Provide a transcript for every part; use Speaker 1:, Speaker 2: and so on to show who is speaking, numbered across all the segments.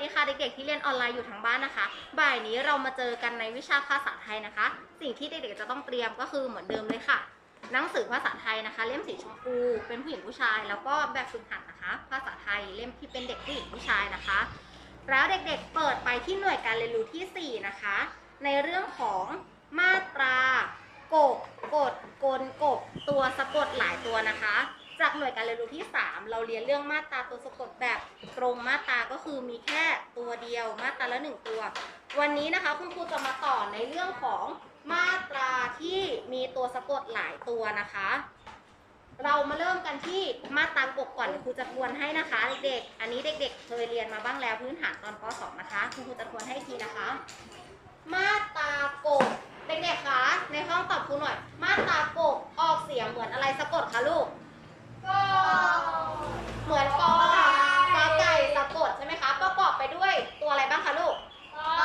Speaker 1: ดีค่ะเด็กๆที่เรียนออนไลน์อยู่ทางบ้านนะคะ บ่ายนี้เรามาเจอกันในวิชาภาษาไทยนะคะ สิ่งที่เด็กๆจะต้องเตรียมก็คือเหมือนเดิมเลยค่ะ หนังสือภาษาไทยนะคะ เล่มสีชมพูเป็นผู้หญิงผู้ชาย แล้วก็แบบฝึกหัดนะคะ ภาษาไทยเล่มที่เป็นเด็กผู้หญิงผู้ชายนะคะ แล้วเด็กๆเปิดไปที่หน่วยการเรียนรู้ที่ 4 นะคะ ในเรื่องของมาตรากบกดกลกบตัวสะกดหลายตัวนะคะ จากหน่วยการเรียนรู้ที่ 3 เราเรียนเรื่องมาตราตัวสะกดแบบตรงมาตราก็คือมีแค่ตัวเดียวมาตราละหนึ่งตัว วันนี้นะคะคุณครูจะมาต่อในเรื่องของมาตราที่มีตัวสะกดหลายตัวนะคะ เรามาเริ่มกันที่มาตรากบก่อนครูจะทวนให้นะคะเด็กๆอันนี้เด็ก ๆ เคยเรียนมาบ้างแล้วพื้นฐานตอนป .2 นะคะคุณครูจะทวนให้ทีนะคะ มาตรากบเด็กๆ คะ ในห้องตอบครูหน่อย มาตรากบออกเสียงเหมือนอะไรสะกดคะลูก เหมือนกอกอไก่สะกดใช่ไหมคะ ประกอบไปด้วยตัวอะไรบ้างคะลูก อ่า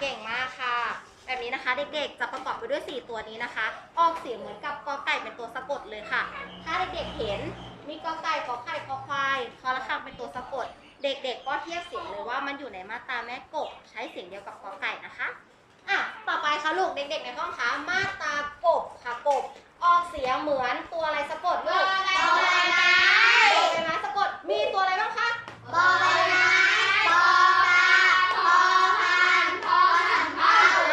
Speaker 1: เก่งมากค่ะ แบบนี้นะคะ เด็กๆ จะประกอบไปด้วย 4 ตัว นี้นะคะ ออกเสียงเหมือนกับกอไก่เป็นตัวสะกดเลยค่ะ ถ้าเด็กๆเห็นมีกอไก่กอไข่กอควายคอระฆังเป็นตัวสะกด เด็กๆ ก็เทียบเสียงเลยว่ามันอยู่ในมาตราแม่กบใช้เสียงเดียวกับกอไก่นะคะอะต่อไปค่ะลูกเด็กๆในห้องคะมาตรากบค่ะกบ ออกเสียงเหมือนตัวอะไรสะกดลูก
Speaker 2: บอใบไม้
Speaker 1: บอใบไม้สะกด มีตัวอะไรบ้างคะ อ่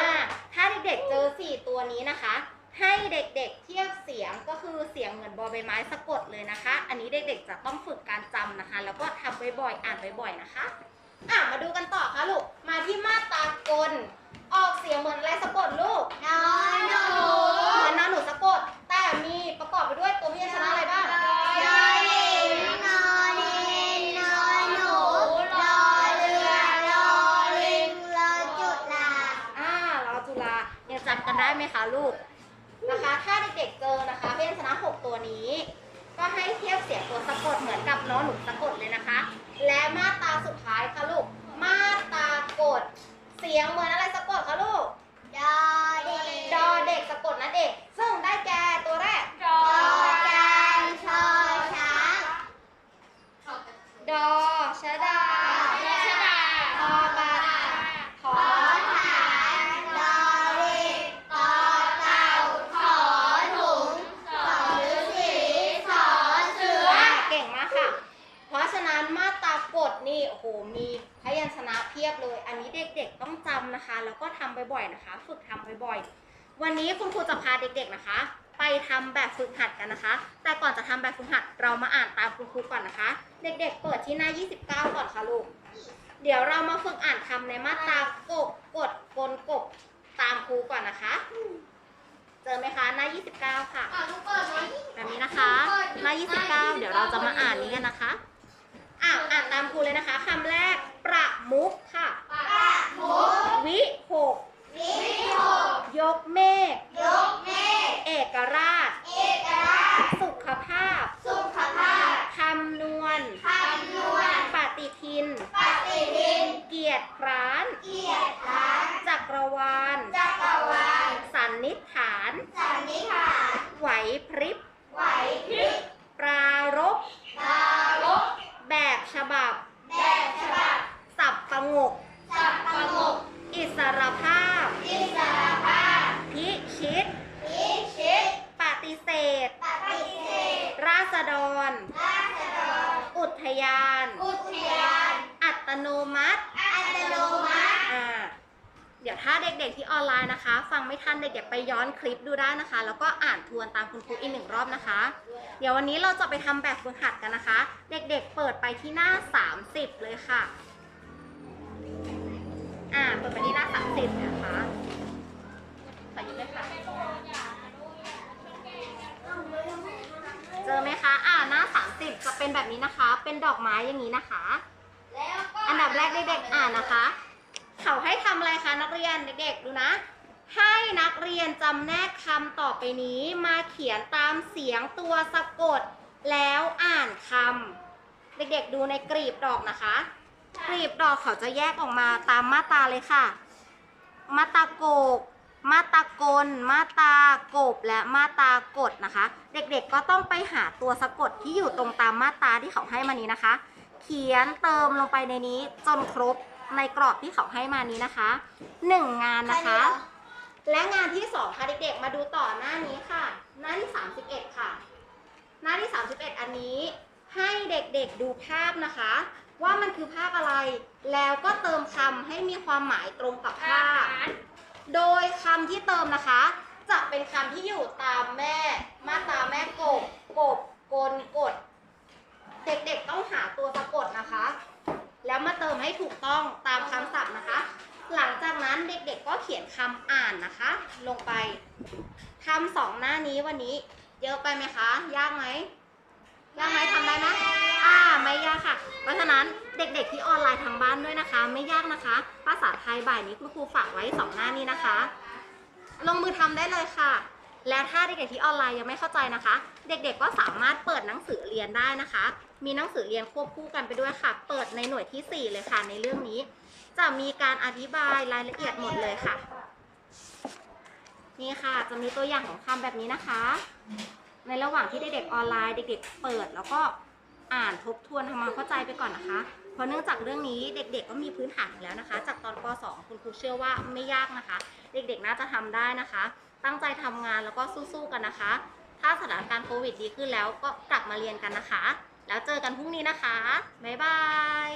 Speaker 1: าถ้าเด็กๆเจอ 4 ตัว นะคะ ให้เด็กๆเทียบเสียงก็คือเสียงเหมือนบอใบไม้สะกดเลยนะคะ อันนี้เด็กๆจะต้องฝึกการจำนะคะ แล้วก็ทำบ่อยๆอ่านบ่อยๆนะคะ อะมาดูกันต่อ ได้ไหมคะลูกนะคะ ถ้าเด็กๆเจอนะคะพยัญชนะ6ตัวนี้ ก็ให้เทียบเสียงตัวสะกดเหมือนกับน้องหนูสะกดเลยนะคะ และมาตาสุดท้ายค่ะลูก มาตากด เสียงเหมือนอะไรสะกดคะลูก นะคะ แล้วก็ทำบ่อยๆนะคะ ฝึกทำบ่อยๆ วันนี้คุณครูจะพาเด็กๆนะคะ ไปทำแบบฝึกหัดกันนะคะ แต่ก่อนจะทำแบบฝึกหัดเรามาอ่านตามคุณครูก่อนนะคะ เด็กๆ เปิดที่หน้า 29 ก่อนค่ะลูก เดี๋ยวเรามาฝึกอ่านคำในมาตรากบกดกลกบตามครูก่อนนะคะ เจอไหมคะหน้า 29 ค่ะแบบนี้นะคะหน้า 29 เดี๋ยวเราจะมาอ่านนี้กันนะคะ อ่าอ่านตามครูเลยนะคะคำแรก ประมุขค่ะ วิหก ยกเมฆ เอกราช สุขภาพ คำนวณ ปฏิทิน เกียรติคร้าน จักรวาล สันนิษฐาน ไหว พริบ ปรารบแบบฉบับ สับประงก อิสรภาพ พิชิต ปฏิเสธ ราษฎร อุทยาน อัตโนมัติ อ่า เดี๋ยว ถ้าเด็กๆที่ออนไลน์นะคะ ฟังไม่ทันเด็กๆไปย้อนคลิปดูได้นะคะ แล้วก็อ่านทวนตามคุณครูอีกหนึ่งรอบนะคะ เดี๋ยววันนี้เราจะไปทำแบบฝึกหัดกันนะคะ เด็กๆเปิดไปที่หน้า 30 เลยค่ะอ่าเปิดไปที่หน้า 30 นะคะขอยืมด้วยค่ะเจอไหมคะอ่าหน้า 30 จะเป็นแบบนี้นะคะ เป็นดอกไม้อย่างนี้นะคะ อันดับแรกเด็กๆอ่านนะคะ เขาให้ทำอะไรคะนักเรียนเด็กๆ ดูนะ ให้นักเรียนจำแนกคำต่อไปนี้มาเขียนตามเสียงตัวสะกด แล้วอ่านคำเด็กๆดูในกรีบดอกนะคะ กรีบดอกเขาจะแยกออกมาตามมาตราเลยค่ะ มาตราโกก มาตากล มาตากบ และมาตากดนะคะ เด็กๆก็ต้องไปหาตัวสะกดที่อยู่ตรงตามมาตราที่เขาให้มานี้นะคะ เขียนเติมลงไปในนี้จนครบ ในกรอบที่เขาให้มานี้นะคะหนึ่งงานนะคะ และงานที่สองค่ะเด็กๆ มาดูต่อหน้านี้ค่ะ หน้าที่ 31 ค่ะ หน้าที่ 31 อันนี้ให้เด็กๆดูภาพนะคะ ว่ามันคือภาพอะไร แล้วก็เติมคำให้มีความหมายตรงกับภาพ โดยคำที่เติมนะคะ จะเป็นคำที่อยู่ตามแม่ มาตาแม่กบกบกลกด เด็กๆต้องหาตัวสะกดนะคะ เติมให้ถูกต้องตามคำศัพท์นะคะ หลังจากนั้นเด็กๆก็เขียนคำอ่านนะคะ ลงไปทำสองหน้านี้วันนี้ เยอะไปไหมคะ ยากไหมยากไหมทำได้ไหมอ่าไม่ยากค่ะ เพราะฉะนั้นเด็กๆที่ออนไลน์ทางบ้านด้วยนะคะ ไม่ยากนะคะ ภาษาไทยบ่ายนี้คุณครูฝากไว้สองหน้านี้นะคะ ลงมือทำได้เลยค่ะ และถ้าเด็กๆที่ออนไลน์ยังไม่เข้าใจนะคะ เด็กๆก็สามารถเปิดหนังสือเรียนได้นะคะ มีหนังสือเรียนควบคู่กันไปด้วยค่ะ เปิดในหน่วยทีสี่ 4 เลยค่ะ ในเรื่องนี้ จะมีการอธิบายรายละเอียดหมดเลยค่ะ นี่ค่ะจะมีตัวอย่างของคำแบบนี้นะคะ ในระหว่างที่เด็กๆออนไลน์ เด็ก ๆ เปิดแล้วก็อ่านทบทวนทำความเข้าใจไปก่อนนะคะ เพราะเนื่องจากเรื่องนี้เด็กๆก็มีพื้นฐานแล้วนะคะ จากตอนป .2 คุณครูเชื่อว่าไม่ยากนะคะ เด็กๆน่าจะทำได้นะคะ ตั้งใจทำงานแล้วก็สู้ๆกันนะคะ ถ้าสถานการณ์โควิดดีขึ้นแล้วก็กลับมาเรียนกันนะคะ แล้วเจอกันพรุ่งนี้นะคะ บ๊ายบาย